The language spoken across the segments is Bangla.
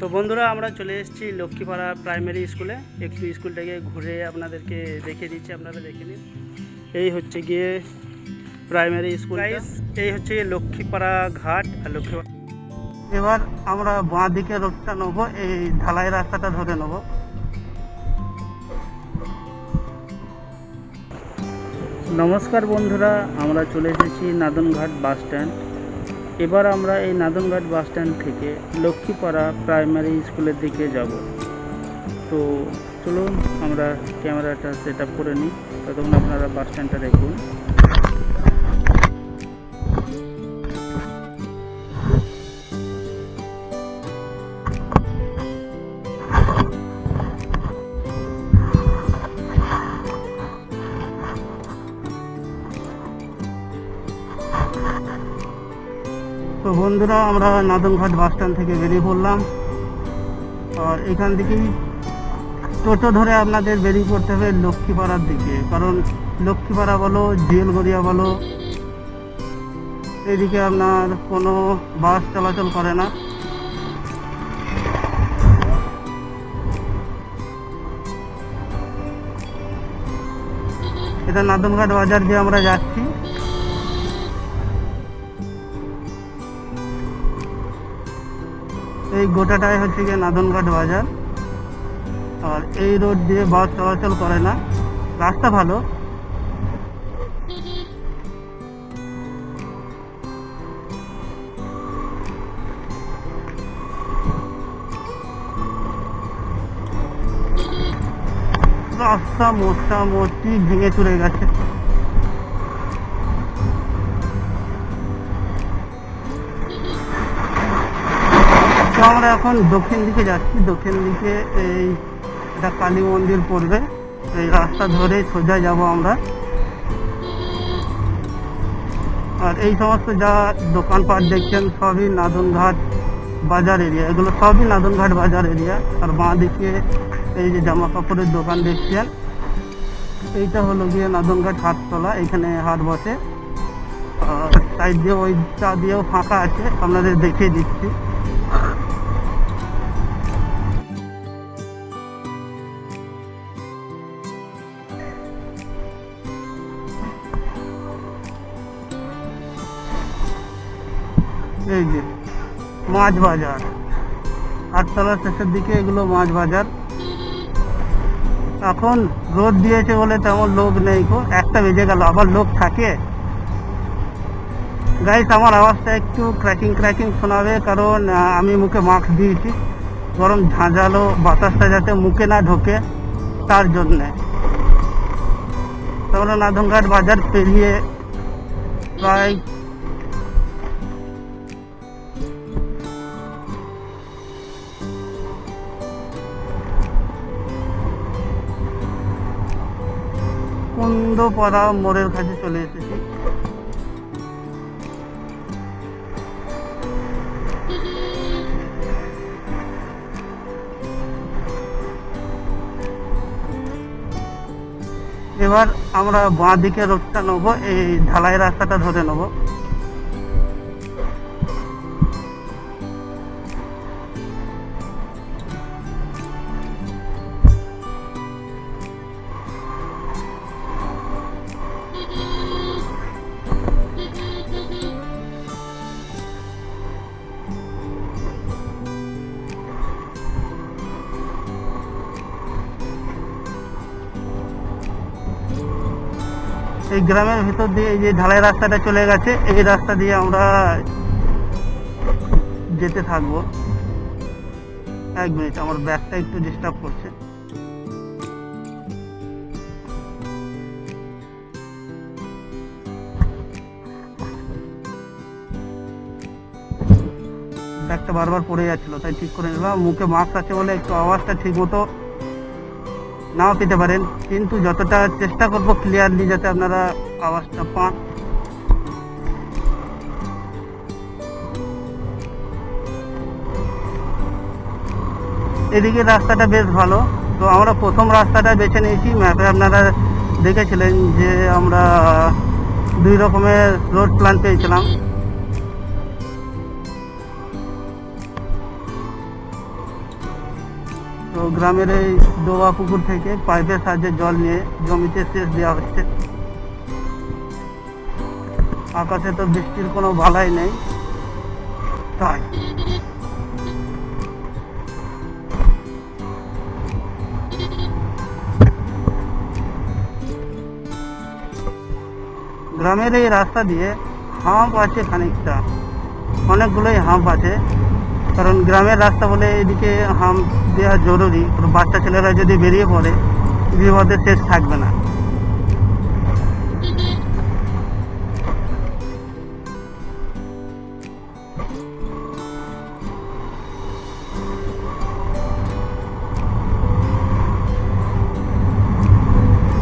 তো বন্ধুরা আমরা চলে এসেছি লক্ষ্মীপাড়া প্রাইমারি স্কুলে। একটু স্কুলটাকে ঘুরে আপনাদেরকে দেখিয়ে দিচ্ছি আপনারা দেখে নিন। এই হচ্ছে গিয়ে প্রাইমারি স্কুল এই হচ্ছে লক্ষ্মীপাড়া ঘাট আর লক্ষ্মীপাড়া এবার আমরা বাঁ দিকে রোডটা নেব এই ঢালাই রাস্তাটা ধরে নেব। নমস্কার বন্ধুরা আমরা চলে এসেছি নাদনঘাট বাস স্ট্যান্ড। এবার আমরা এই নাদনঘাট বাস স্ট্যান্ড থেকে লক্ষ্মীপাড়া প্রাইমারি স্কুলের দিকে যাব। তো চলুন আমরা ক্যামেরাটা সেট আপ করে নিই। ততক্ষণ আপনারা বাস স্ট্যান্ডটা দেখুন। বন্ধুরা, আমরা নাদনঘাট বাস স্ট্যান্ড থেকে বেরিয়ে পড়লাম। আর এখান থেকেই টোটো ধরে আপনাদের বেরিয়ে পড়তে হবে লক্ষ্মীপাড়ার দিকে। কারণ লক্ষ্মীপাড়া বলো জিয়েলগড়িয়া বলো, এদিকে আপনার কোনো বাস চলাচল করে না। এটা নাদনঘাট বাজার দিয়ে আমরা যাচ্ছি। এই গোটাটাই হচ্ছে গিয়ে নাদনঘাট বাজার। আর এই রোড দিয়ে বাস চলাচল করে না। রাস্তা ভালো। রাস্তা মোটামুটি ভেঙে চলে গেছে। আমরা এখন দক্ষিণ দিকে যাচ্ছি। দক্ষিণ দিকে এই এটা কালী মন্দির পড়বে। এই রাস্তা ধরে সোজা যাব আমরা। আর এই সমস্ত যা দোকানপাট দেখছেন, সবই নাদনঘাট বাজার এরিয়া। এগুলো সবই নাদনঘাট বাজার এরিয়া। আর বাঁ দিকে এই যে জামা কাপড়ের দোকান দেখছেন, এইটা হলো গিয়ে নাদনঘাট হাটতলা। এখানে হাট বসে। আর সাইড দিয়ে ওই চা দিয়েও ফাঁকা আছে। আপনাদের দেখিয়ে দিচ্ছি। এই যে, মাছ বাজার। আটতলা শেষের দিকে এগুলো মাছ বাজার। এখন রোদ দিয়েছে বলে তেমন লোক নেই গো, একটা বেজে গেল, আবার লোক থাকে। গাইস আমার আওয়াজটা একটু ক্র্যাকিং ক্র্যাকিং শোনাবে, কারণ আমি মুখে মাস্ক দিয়েছি। গরম ঝাঁঝালো বাতাসটা যাতে মুখে না ঢোকে, তার জন্যে। তোমরা নাদনঘাট বাজার পেরিয়ে প্রায় কুন্দপাড়া মোড়ের কাছে চলে এসেছি। এবার আমরা বাঁ দিকে রোডটা নেব, এই ঢালাই রাস্তাটা ধরে নেব। গ্রামের ভিতর দিয়ে এই যে ঢালাই রাস্তাটা চলে গেছে, এই রাস্তা দিয়ে আমরা যেতে থাকব। এক মিনিট, আমার ব্যাগটা একটু ডিস্টার্ব করছে। ব্যাগটা বারবার পড়ে যাচ্ছিল, তাই ঠিক করে নিলাম। মুখে মাস্ক আছে বলে একটু আওয়াজটা ঠিক মতো নাও পেতে পারেন। কিন্তু যতটা চেষ্টা করব ক্লিয়ারলি যাতে আপনারা আওয়াজটা পান। এদিকে রাস্তাটা বেশ ভালো। তো আমরা প্রথম রাস্তাটা বেছে নিয়েছি। ম্যাপে আপনারা দেখেছিলেন যে আমরা দুই রকমের রোড প্ল্যান পেয়েছিলাম। গ্রামের এই ডোবা পুকুর থেকে পাইপের সাহায্যে জল নিয়ে জমিতে সেচ দেওয়া হচ্ছে। আকাশে তো বৃষ্টির কোনো ভালাই নেই, তাই। গ্রামের এই রাস্তা দিয়ে হাঁপ আছে খানিকটা। অনেকগুলোই হাঁপ আছে। কারণ গ্রামের রাস্তা বলে এদিকে হাম দেওয়া জরুরি বাচ্চা ছেলেরা যদি বেরিয়ে পড়ে, বিপদের শেষ থাকবে না।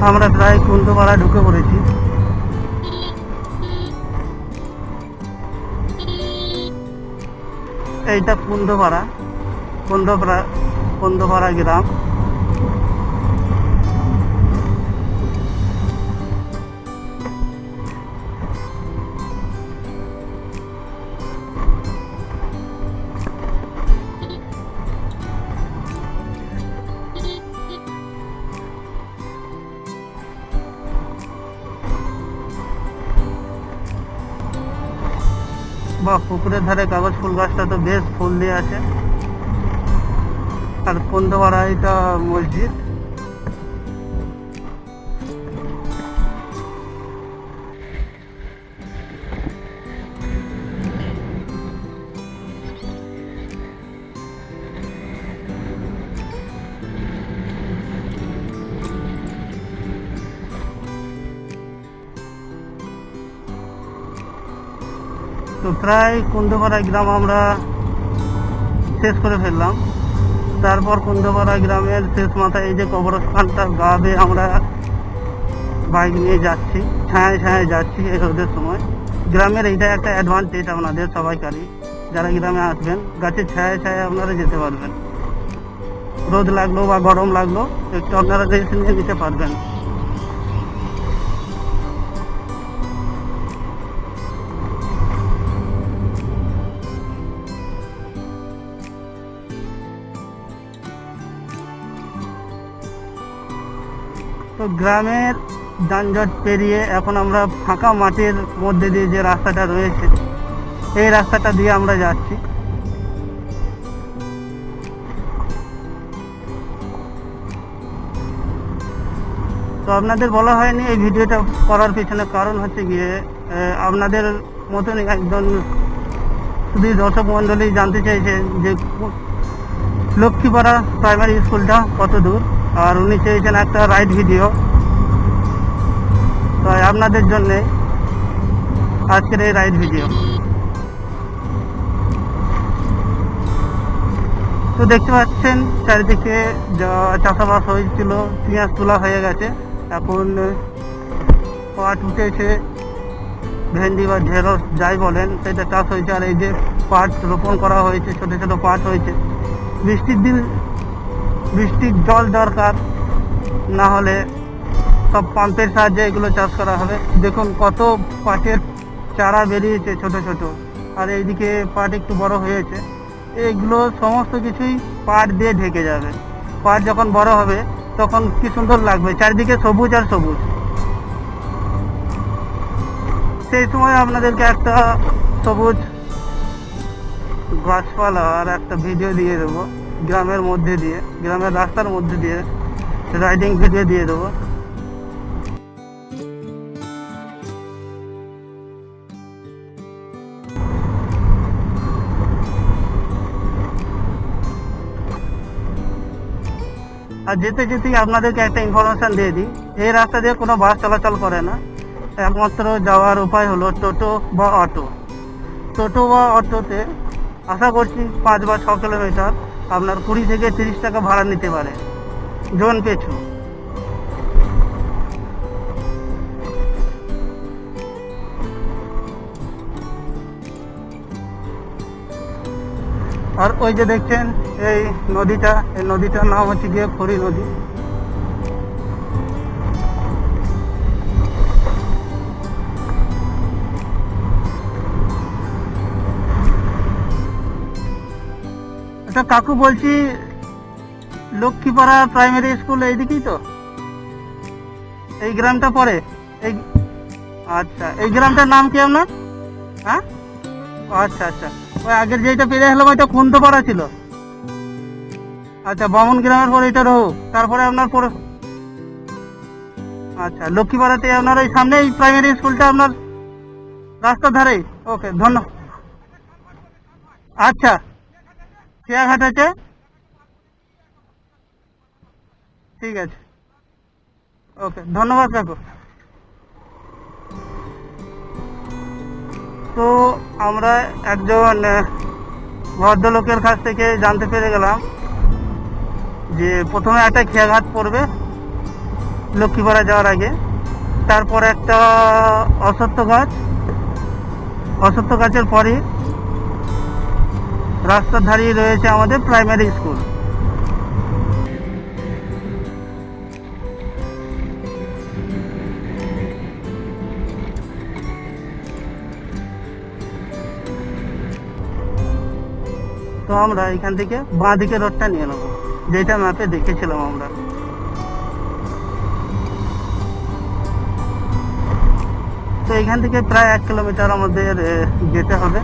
আমরা প্রায় কুন্দপাড়া ঢুকে পড়েছি। এইটা কুন্দপাড়া কুন্দপাড়া কুন্দপাড়া গ্রাম। বা পুকুরের ধারে কাগজ ফুল গাছটা তো বেশ ফুল দিয়ে আছে। আর কুন্দপাড়া এটা মসজিদ। তো প্রায় কুন্দপাড়া গ্রাম আমরা শেষ করে ফেললাম। তারপর কুন্দপাড়া গ্রামের শেষ মাথায় এই যে কবরস্থানটা গা বেয়ে আমরা বাইক নিয়ে যাচ্ছি ছায়ায় ছায়ায় যাচ্ছি এই রোদের সময়। গ্রামের এইটা একটা অ্যাডভান্টেজ আপনাদের সবাইকারই। যারা গ্রামে আসবেন গাছের ছায়ায় ছায়ায় আপনারা যেতে পারবেন। রোদ লাগল বা গরম লাগল, একটু আপনারা রেস্ট নিয়ে নিতে পারবেন। তো গ্রামের যানজট পেরিয়ে এখন আমরা ফাঁকা মাঠের মধ্যে দিয়ে যে রাস্তাটা রয়েছে, এই রাস্তাটা দিয়ে আমরা যাচ্ছি। তো আপনাদের বলা হয়নি এই ভিডিওটা করার পিছনে কারণ হচ্ছে গিয়ে আপনাদের মতনই একজন শুধু দর্শক মন্ডলী জানতে চাইছে যে লক্ষ্মীপাড়া প্রাইমারি স্কুলটা কত দূর? আর উনি চেয়েছেন একটা রাইড ভিডিও। তাই আপনাদের জন্যে আজকের এই রাইড ভিডিও। তো দেখতে পাচ্ছেন, চারিদিকে চাষাবাস হয়েছিল, পেঁয়াজ তোলা হয়ে গেছে। এখন পাট উঠেছে, ভেন্ডি বা ঢেঁড়স যাই বলেন, সেটা চাষ হয়েছে। আর এই যে পাট রোপণ করা হয়েছে, ছোট ছোট পাট হয়েছে। বৃষ্টির দিন বৃষ্টির জল দরকার। না হলে সব পাম্পের সাহায্যে এগুলো চাষ করা হবে। দেখুন কত পাটের চারা বেরিয়েছে ছোট ছোট। আর এইদিকে পাট একটু বড় হয়েছে। এগুলো সমস্ত কিছুই পাট দিয়ে ঢেকে যাবে। পাট যখন বড় হবে, তখন কি সুন্দর লাগবে? চারিদিকে সবুজ আর সবুজ। সেই সময় আপনাদেরকে একটা সবুজ গাছপালা আর একটা ভিডিও দিয়ে দেবো। গ্রামের মধ্যে দিয়ে, গ্রামের রাস্তার মধ্যে দিয়ে রাইডিং ভিডিও দিয়ে দেবো। আর যেতে যেতেই আপনাদেরকে একটা ইনফরমেশন দিয়ে দিই, এই রাস্তা দিয়ে কোনো বাস চলাচল করে না। একমাত্র যাওয়ার উপায় হলো টোটো বা অটো। টোটো বা অটোতে আশা করছি পাঁচ বা ছ কিলোমিটার আপনার কুড়ি থেকে তিরিশ টাকা ভাড়া নিতে পারে। জন পেছু। আর ওই যে দেখছেন, এই নদীটা, এই নদীটার নাম হচ্ছে গিয়ে খড়ি নদী। আচ্ছা কাকু বলছি, লক্ষ্মীপাড়া প্রাইমারি স্কুল এইদিকেই তো? এই গ্রামটা পড়ে এই আচ্ছা এই গ্রামটার নাম কি আপনার? হ্যাঁ? আচ্ছা আচ্ছা। ওই আগের যেটা পেরে হলাম ওইটা খুন্তপাড়া ছিল। আচ্ছা বামন গ্রামের পরে এটা রহু। তারপরে আপনার পরে আচ্ছা লক্ষ্মীপাড়াতে আপনার ওই সামনে এই প্রাইমারি স্কুলটা আপনার রাস্তার ধারেই। ওকে ধন্যবাদ আচ্ছা। চেয়াঘাট আছে? ঠিক আছে। ওকে, ধন্যবাদ কাকু। তো আমরা একজন ভদ্রলোকের কাছ থেকে জানতে পেরে গেলাম যে প্রথমে একটা খেয়াঘাট পড়বে লক্ষ্মীপাড়া যাওয়ার আগে। তারপর একটা অসত্য গাছ অসত্য গাছের পরে রাস্তার ধারেই রয়েছে আমাদের প্রাইমারি স্কুল তো আমরা এখান থেকে বাঁ দিকে রোডটা নিয়ে নেব, যেটা ম্যাপে দেখেছিলাম আমরা। তো এখান থেকে প্রায় এক কিলোমিটার আমাদের যেতে হবে।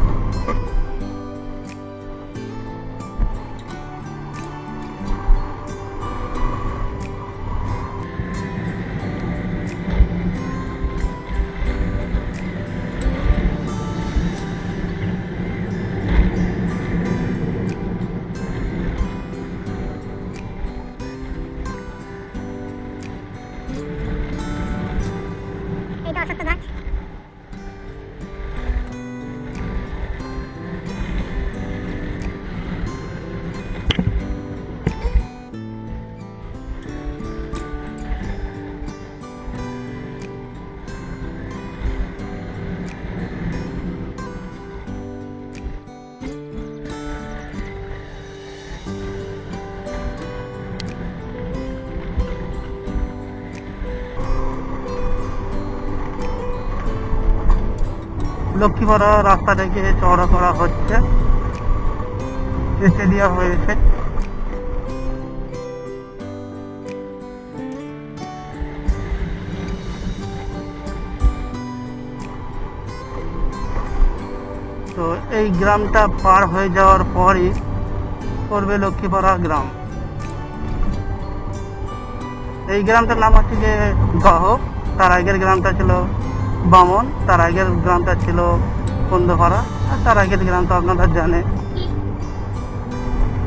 লক্ষ্মীপাড়া রাস্তাটাকে চওড়া করা হচ্ছে। চেঁচে দেওয়া হয়েছে। তো এই গ্রামটা পার হয়ে যাওয়ার পরই পড়বে লক্ষ্মীপাড়া গ্রাম। এই গ্রামটার নাম হচ্ছে যে গাহক, তার আগের গ্রামটা ছিল বামন তার আগের গ্রামটা ছিল কন্দপাড়া আর তার আগের গ্রাম তো আপনারা জানে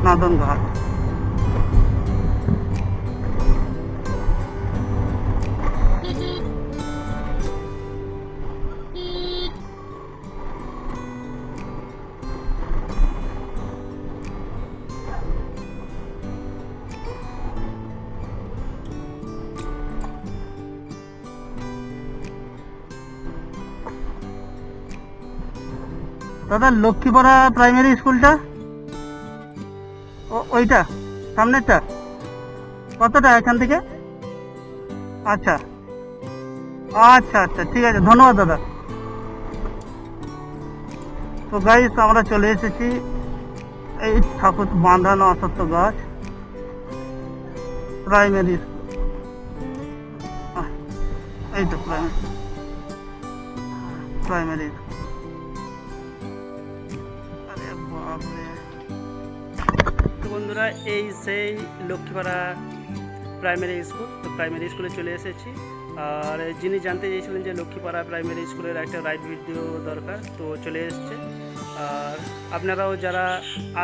নাদনঘাট। দাদা, লক্ষ্মীপাড়া প্রাইমারি স্কুলটা ওইটা, সামনেরটা। কতটা এখান থেকে? আচ্ছা। আচ্ছা আচ্ছা ঠিক আছে, ধন্যবাদ দাদা। তো গাইস আমরা চলে এসেছি এই ঠাকুর বাঁধানো অসত্য গাছ প্রাইমারি এই তো প্রাইমারি প্রাইমারি বন্ধুরা, এই সেই লক্ষ্মীপাড়া প্রাইমারি স্কুল তো প্রাইমারি স্কুলে চলে এসেছি। আর যিনি জানতে চেয়েছিলেন যে লক্ষ্মীপাড়া প্রাইমারি স্কুলের একটা রাইড ভিডিও দরকার, তো চলে এসেছে। আর আপনারাও যারা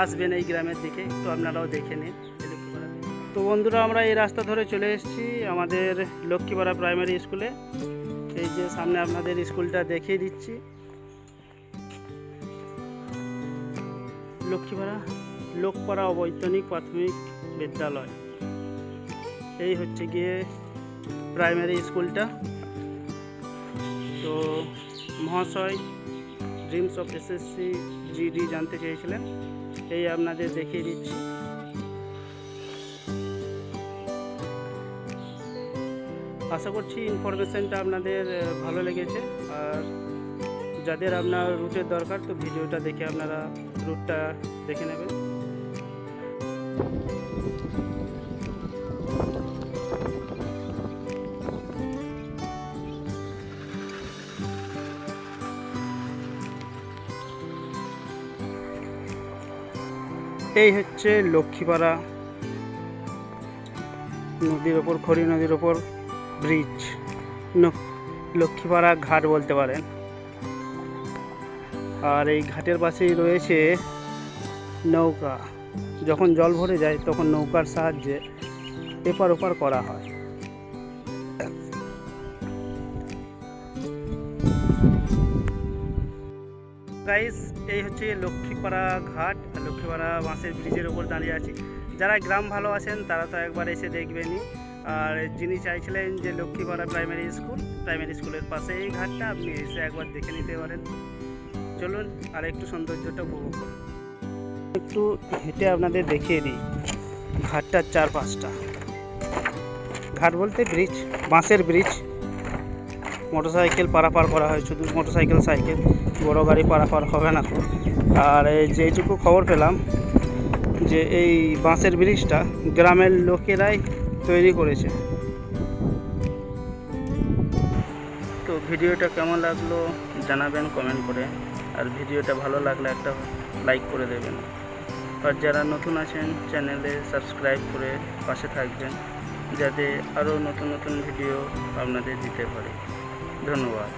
আসবেন এই গ্রামের দিকে, তো আপনারাও দেখে নিন তো বন্ধুরা, আমরা এই রাস্তা ধরে চলে এসেছি আমাদের লক্ষ্মীপাড়া প্রাইমারি স্কুলে এই যে সামনে আপনাদের স্কুলটা দেখিয়ে দিচ্ছি। লক্ষ্মীপাড়া লোকপাড়া অবৈতনিক প্রাথমিক বিদ্যালয়। এই হচ্ছে গিয়ে প্রাইমারি স্কুলটা তো মহাশয় ড্রিমস অফ এসএসসি জিডি জানতে চেয়েছিলেন, এই আপনাদের দেখিয়ে দিচ্ছি। আশা করছি ইনফরমেশনটা আপনাদের ভালো লেগেছে। আর যাদের আপনার রুটের দরকার, তো ভিডিওটা দেখে আপনারা রুটটা দেখে নেবেন। এই হচ্ছে লক্ষ্মীপাড়া নদীর ওপর, খড়ি নদীর ওপর ব্রিজ লক্ষ্মীপাড়া ঘাট বলতে পারেন। আর এই ঘাটের পাশেই রয়েছে নৌকা। যখন জল ভরে যায়, তখন নৌকার সাহায্যে এপার ওপার করা হয়। গাইস এই হচ্ছে লক্ষ্মীপাড়া ঘাট লক্ষ্মীপাড়া বাঁশের ব্রিজের ওপর দাঁড়িয়ে আছি। যারা গ্রাম ভালো আছেন, তারা তো একবার এসে দেখবেনই। আর যিনি চাইছিলেন যে লক্ষ্মীপাড়া প্রাইমারি স্কুল প্রাইমারি স্কুলের পাশে এই ঘাটটা, আপনি এসে একবার দেখে নিতে পারেন। চলুন, আর একটু সৌন্দর্যটা উপভোগ করুন। একটু হেঁটে আপনাদের দেখিয়ে দিই। ঘাটটার চারপাশটা। ঘাট বলতে ব্রিজ বাঁশের ব্রিজ মোটরসাইকেল পারাপার করা হয়, শুধু মোটরসাইকেল সাইকেল সাইকেল বড় গাড়ি পারাপার হবে না। আর যেটুকু খবর পেলাম, যে এই বাঁশের ব্রিজটা গ্রামের লোকেরাই তৈরি করেছে। তো ভিডিওটা কেমন লাগল জানাবেন কমেন্ট করে। আর ভিডিওটা ভালো লাগলে একটা লাইক করে দেবেন। আর যারা নতুন আছেন, চ্যানেলে সাবস্ক্রাইব করে পাশে থাকবেন, যাতে আরও নতুন নতুন ভিডিও আপনাদের দিতে পারি। ধন্যবাদ।